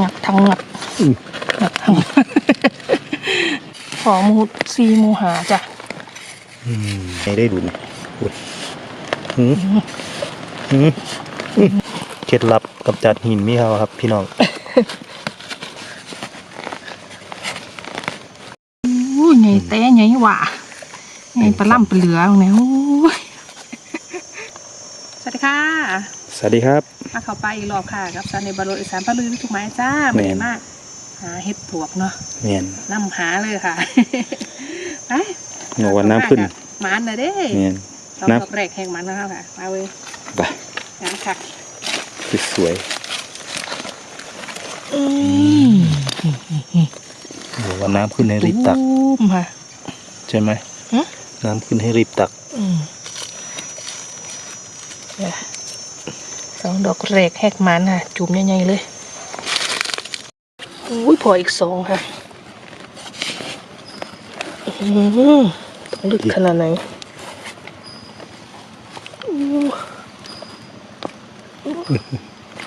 งับทั้งงับงับทั้งขอหมูซีหมูหาจ้ะอืมไม่ได้ดูนะอุดหืมหืมอืมเคล็ดลับกับจัดหินมีเขาครับ พี่น้องอู้ใหญ่เต้ใหญ่หว่าใหญ่ปลาล่ำปลาเหลือตรงนี้โอ้ยสวัสดีค่ะ สวัสดีครับ มาเข้าไปอีกรอบค่ะกับซาในบาโรอีสานปลาลือทุกไม้จ้าแม่ไม่นมาก หาเห็ดปวกเนาะเนียนน้ำหาเลยค่ะไปบอกว่าน้ำขึ้นหมันนะเด้เนียนเราน้ำดอกแรกแห่งมันนะครับค่ะมาเว้ยไปงานค่ะสวยอืมบอกว่าน้ำขึ้นให้รีบตักตูมค่ะใช่ไหมฮะน้ำขึ้นให้รีบตัก อืมเนี่ยส องดอกแรกแหกมันค่ะ จุ่มใหญ่ๆเลยอุ้ยพออีกสองค่ะอื้อหือต้องลึกขนาดไหนอู้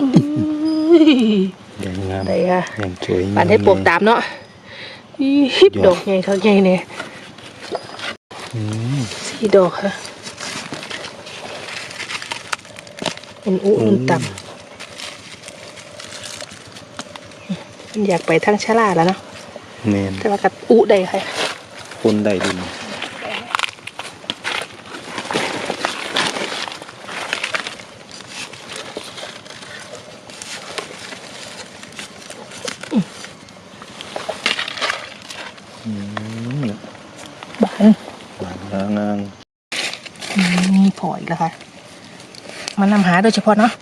อุ้ยอย่างงามได้ค่ะอย่างสวยปันให้ปวกตามเนาะอีฮิบดอกใหญ่เท่าใหญ่เนี่ยอืมสี่ดอกค่ะ เป็นอุ้มันต่ำมันอยากไปทางชะลาแล้วเนาะเนียนแต่ว่ากับอุได้ค่ะคนได้ดิน อืม บาน หวานงางาง มีพออีกแล้วค่ะ มันนำหาโดยเฉพาะเนาะ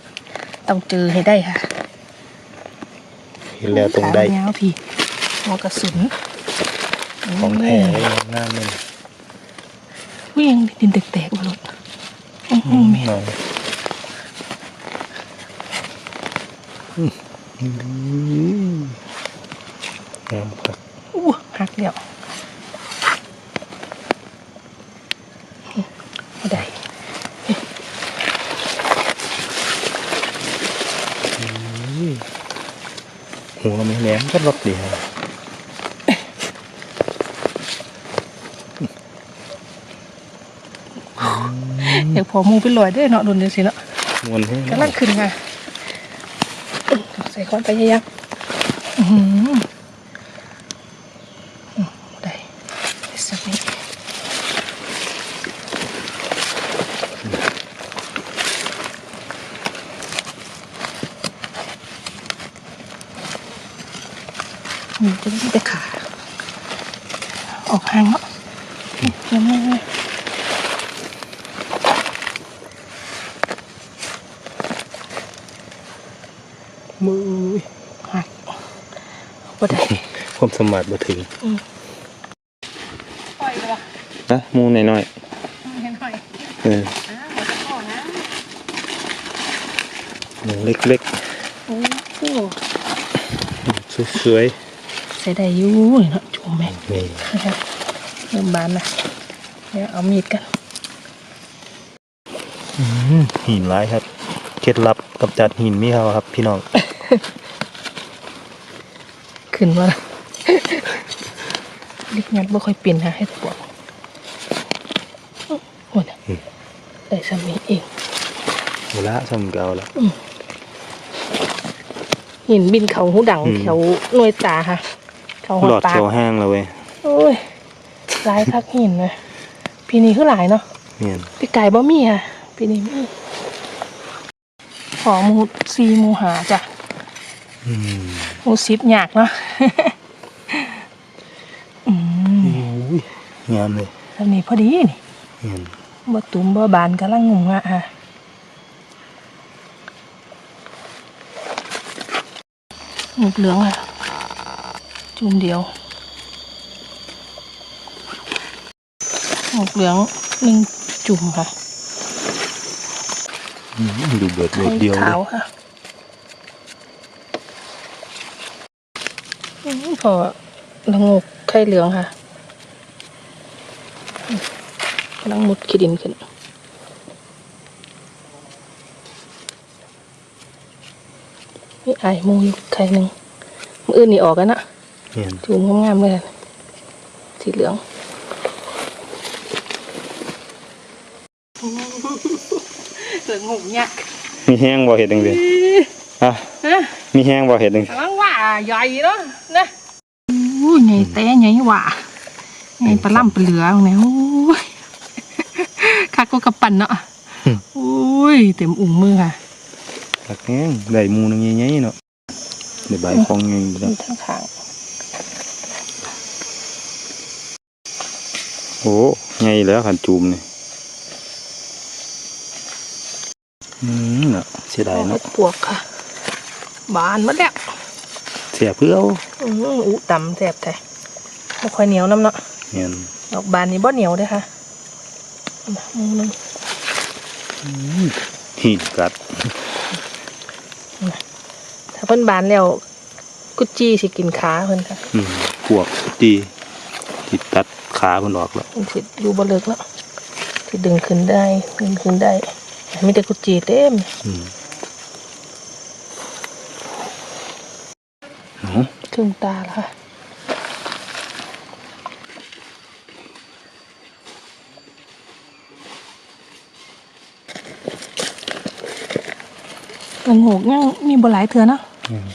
ต้องเจอให้ได้ค่ะเห็นแล้วตรงได้ขายาวพี่หัวกระสุนของแท้เลยงามเลยวิ่งดินแตกๆมาหลดอื้อหือแม่หน่อยอืมอืมงามครับ อู้หักเดียวไม่ได้ หัวไม่แหลมก็รสดีครับอยากพอหมูไปลอยได้เนาะโดนเดียวสิเนาะมวนให้กำลังขึ้นค่ะอื้อใส่ค้อนไปยังๆอื้อหืออื้อได้ได้สักนิดอืมจะได้แต่ขา ออกห่างเนาะยังไม่ไม่ มือหักบ่ได้ความสมบัติบ่ถึงปล่อยเลยวะนะมูหน่อยเห็นหอยๆเอออ้าวจะพอนะหมูเล็กโอ้โหๆสวยใส่ได้อยู่เนาะจุ่มแม่ๆนี่นะครับเริ่มบานนะเดี๋ยวเอามีดกันอืมหินร้ายครับ เคล็ดลับกับจัดหินมีเขาครับ พี่น้อง ขึ้นมาละเล็กงัดบ่ค่อยเปลี่ยนฮะให้ปวกโอ้ยได้สามีเองเวลาสมเกเอาแล้วหินบินเขาหูดังอืมแถวหน่วยตาค่ะ เขาหัหวลอดปากเขียวห้างแล้วเว้ยโอ้ยหลายคักหินนะปีนี้คือหลายเนาะเนี่ยปีไก่บ่มีค่ะปีนี้มีขอหมูซีหมูหาจ้ะ อืมหมูซิบยากเนาะอืมโอ้ยงามเลยอันนี้พอดีนี่เนี่ยบ่ตุ่มบ่บานกำลังงงอะค่ะหมูเหลืองค่ะ จุ่มเดียวหมูเหลืองหนึ่งจุ่มค่ะอืมดูเบิดเบิดเดียวเลขาย วค่ะอืม พอละงกไข่เหลืองค่ะอืมกำลังมุดขี้ดินขึ้นมีไอายหมูอยู่ไข่หนึ่งมืออื่นนี่ออกกันนะเนี่ยจูมงามๆเลยนะสีเหลืองเหลืองหงยักษ์มีแห้งบ่เห็ดจังซี่ฮะฮะมีแห้งบ่เห็ดจังซี่กำลังว่า ใหญ่เนาะนะอู้ใหญ่แต่ใหญ่หว่าใหญ่ปลาล่ำปลาเหลืองเนี่ยโอ้ยคักก็กระปั่นเนาะโอ้ยเต็มอุ่งมือค่ะตักแห้งได้หมูนึงใหญ่ๆเนาะได้ใบของใหญ่อยู่แล้วมีทั้งขางโอ้ใหญ่แล้วขันจูมนี่อืมเนาะเสียดายเนาะปวกค่ะ บานหมดแล้วเสียเพื่อเอาอืออู้ตำแซ่บแท้ไม่ค่อยเหนียวน้ำเนาะเนี่ยดอกบานนี่บ่เหนียวเด้อค่ะมือหนึงหินกัด ถ้าเพิ่นบานแล้วกุจจีสิกินขาเพิ่นค่ะอืมพวกตีติดตัดขาเพิ่นออกแล้วมันสิอยู่บ่เลิกแล้วสิดึงขึ้นได้ดึงขึ้นได้มีแต่กุจจีเต็มอืมเนาะ ครึ่งตาแล้วค่ะมันหกยังมีบ่หลายเถื่อเนาะอืม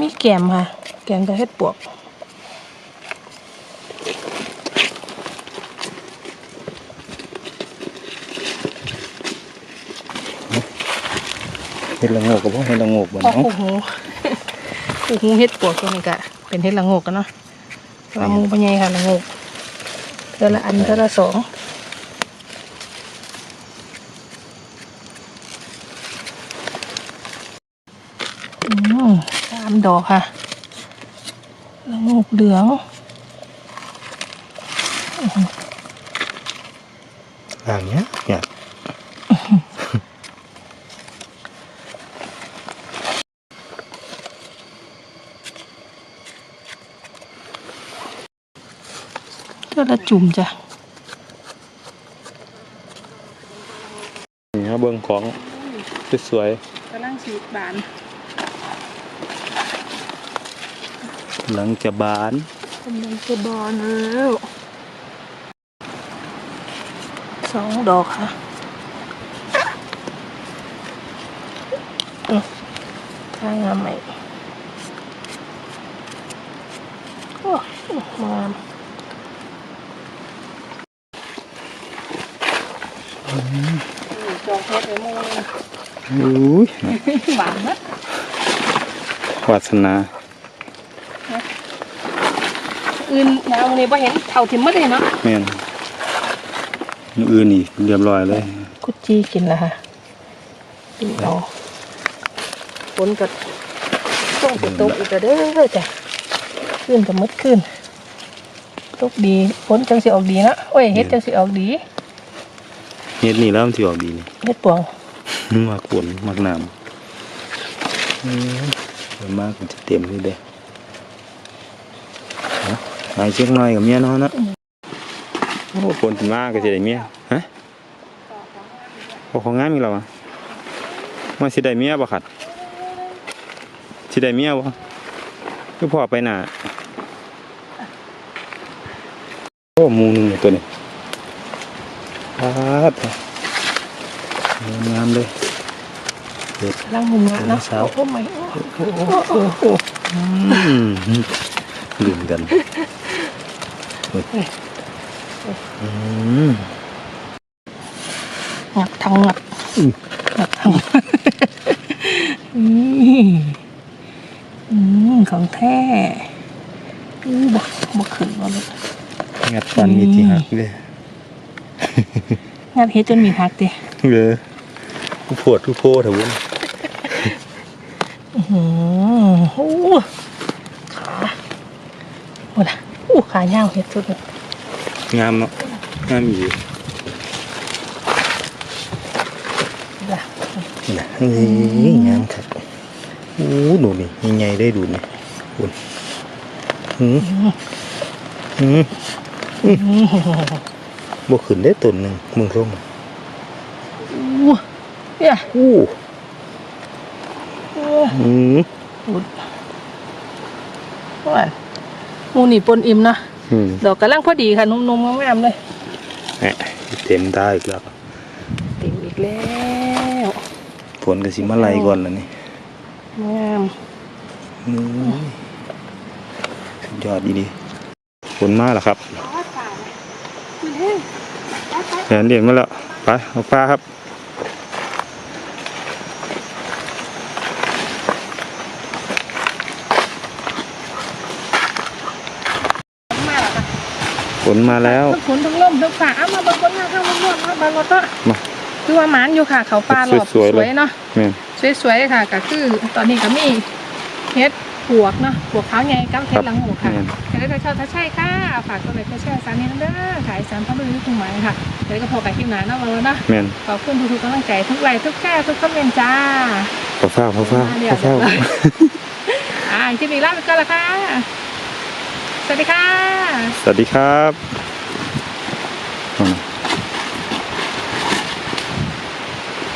มีแกมค่ะ แกมกับเฮ็ดปวกเฮ็ดละโงกก็บ่เฮ็ดละโงกบ่พอเนาะ คู่หูคู่หูเฮ็ดปวกตัวนี้ก็เป็นเฮ็ดละงกกันเนาะแต่ว่าหมูปัญญค่ะละงกเท่าละอันเท่าละสองสามดอกค่ะละงกเหลืองอ่างเนี้ยเนี่ย ละจุ่มจ้ะนี่ครับเบิ่งของสวยกำลังสีบานๆหลังจะบานกำลังจะบานแล้วสองดอกค่ะอืมทางงามไหมโอ้งาม จองเพชรเลยโมงอุ้ยหวานนะวาสนาอื่นแนวนี้พอเห็นเท่าทิมไม่ได้เนาะแม่นอย่างอื่นนี่เรียบร้อยเลย กุจจีกินแล้วค่ะกินเอาฝนกับต้องไปตกอีกแล้วเด้อจ้ะขึ้นกับมดขึ้นตกดีฝนจังสิออกดีนะโอ้ยเฮ็ดจังสิออกดี เฮ็ดนี่แล้วมันสิออกดีนี่เฮ็ดปวงมากฝนมากน้ำอืมเดี๋ยวมากมันจะเต็มเลยเด้เอาไปเช็คหน่อยกับเมียเนาะนะโอ้ฝนถึงมากก็จะได้เมียฮะโอ้ของงามอีกแล้วอะมาสิได้เมียบ่ขัดสิได้เมียบ่คือพ่อไปหน่ะโอ้หมูหนึงเนี่ยตัวนี้ ครับงามเลยล้างมุมงะเนาะสาวโอ้ไม่อืมลืมกันอืมงักทั้งงักอืมงักทั้งนี่อืมของแท้อู้บ่บ่ขึ้นว่าเลยงัดฟันมีที่หักเลย งัดเฮ็ดจนมีหักติเลยทุกโพดทุกโพดเถอะเวุ้นอื้อหือโอ้ขาโอ้น่ะอู้ขายาวเฮ็ดสุดเลยงามเนาะงามอีกจ้ะนี่นะเฮ้ยงามครับโอ้ดูนี่ใหญ่ๆได้ดูนี่คุณหืมหืมอื้อ หือบ่ขึ้นได้ต้นหนึ่งมึงส้มอู้เนี่ยอู้เออหืมอุดว่าหมูนี่ปนอิ่มเนาะอืมดอกกระลังพอดีค่ะนุ่มๆงามๆเลยแหมเต็มได้อีกแล้วเต็มอีกแล้วฝนก็สิมาไล่ก่อนแล้วนี่งามอืมสุดยอดดีดีฝนมาแล้วครับแห นเดียนมาแล้ว ไปเอาปลาครับมาแล้วค่ะฝนมาแล้วทั้งฝนทั้งลมทั้งฝาเอามาเบนบนงานข้างบนบนมาบนรถก็มาคือว่าหมานอยู่ค่ะ เขาปลาหลอบสวยๆเลยเนาะแม่นสวยๆค่ะก็คือตอนนี้ก็มีเฮ็ดปวกเนาะปวกขาวใหญ่กับเฮ็ดหลังหมูค่ะ แม่นใครได้ชอบถ้าใช่ค่ะ ฝากตัวเลยก็แชร์สารนี้นั่นเด้อขายสารพัดลุยทุกหมายค่ะเดี๋ยวก็พอกับคลิปหน้าเนาะมาแล้วเนาะแม่นขอบคุณทุกๆกำลังใจทุกไลค์ทุกแชร์ทุกคอมเมนต์จ้าพอฟ้าพอฟ้าเดี๋พยอฟ้าวอ่าคลิปนี้ลาไปก่อนละค่ะ สวัสดีค่ะ สวัสดีครับอืม